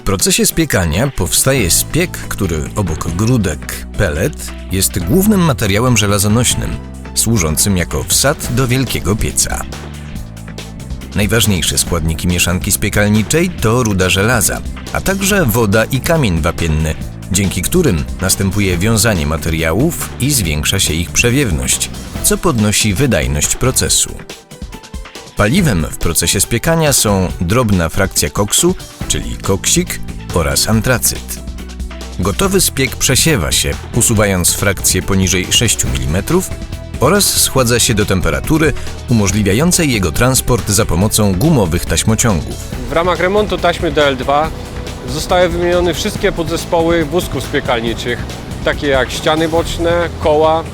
W procesie spiekania powstaje spiek, który obok grudek pelet jest głównym materiałem żelazonośnym, służącym jako wsad do wielkiego pieca. Najważniejsze składniki mieszanki spiekalniczej to ruda żelaza, a także woda i kamień wapienny, dzięki którym następuje wiązanie materiałów i zwiększa się ich przewiewność, co podnosi wydajność procesu. Paliwem w procesie spiekania są drobna frakcja koksu, czyli koksik oraz antracyt. Gotowy spiek przesiewa się, usuwając frakcje poniżej 6 mm oraz schładza się do temperatury umożliwiającej jego transport za pomocą gumowych taśmociągów. W ramach remontu taśmy DL2 zostały wymienione wszystkie podzespoły wózków spiekalniczych, takie jak ściany boczne, koła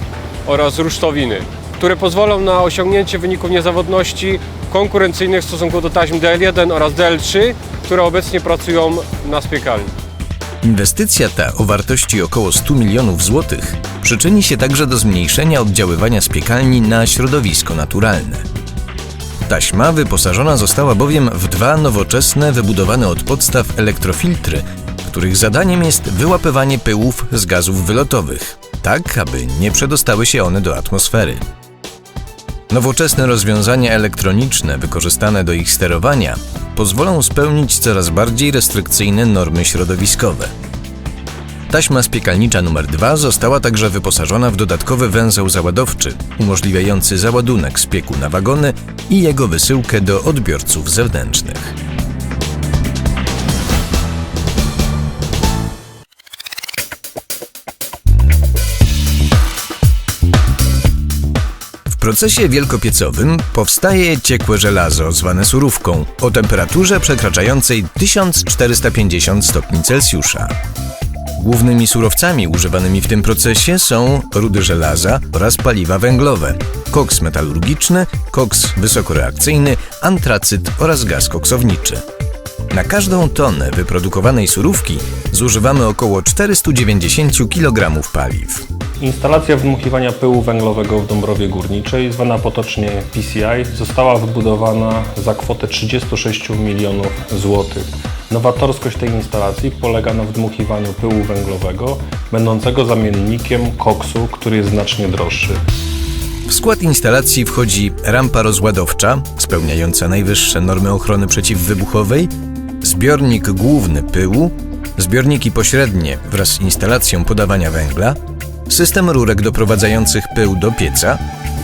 oraz rusztowiny, które pozwolą na osiągnięcie wyników niezawodności konkurencyjnych w stosunku do taśm DL1 oraz DL3, które obecnie pracują na spiekalni. Inwestycja ta o wartości około 100 milionów złotych przyczyni się także do zmniejszenia oddziaływania spiekalni na środowisko naturalne. Taśma wyposażona została bowiem w dwa nowoczesne, wybudowane od podstaw elektrofiltry, których zadaniem jest wyłapywanie pyłów z gazów wylotowych, tak aby nie przedostały się one do atmosfery. Nowoczesne rozwiązania elektroniczne wykorzystane do ich sterowania pozwolą spełnić coraz bardziej restrykcyjne normy środowiskowe. Taśma spiekalnicza numer 2 została także wyposażona w dodatkowy węzeł załadowczy, umożliwiający załadunek spieku na wagony i jego wysyłkę do odbiorców zewnętrznych. Procesie wielkopiecowym powstaje ciekłe żelazo zwane surówką o temperaturze przekraczającej 1450 stopni Celsjusza. Głównymi surowcami używanymi w tym procesie są rudy żelaza oraz paliwa węglowe, koks metalurgiczny, koks wysokoreakcyjny, antracyt oraz gaz koksowniczy. Na każdą tonę wyprodukowanej surówki zużywamy około 490 kg paliw. Instalacja wdmuchiwania pyłu węglowego w Dąbrowie Górniczej, zwana potocznie PCI, została wybudowana za kwotę 36 milionów złotych. Nowatorskość tej instalacji polega na wdmuchiwaniu pyłu węglowego, będącego zamiennikiem koksu, który jest znacznie droższy. W skład instalacji wchodzi rampa rozładowcza, spełniająca najwyższe normy ochrony przeciwwybuchowej, zbiornik główny pyłu, zbiorniki pośrednie wraz z instalacją podawania węgla, system rurek doprowadzających pył do pieca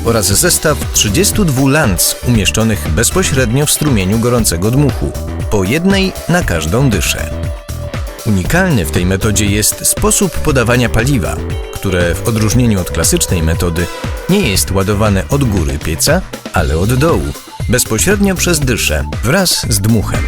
oraz zestaw 32 lanc umieszczonych bezpośrednio w strumieniu gorącego dmuchu, po jednej na każdą dyszę. Unikalny w tej metodzie jest sposób podawania paliwa, które w odróżnieniu od klasycznej metody nie jest ładowane od góry pieca, ale od dołu, bezpośrednio przez dyszę wraz z dmuchem.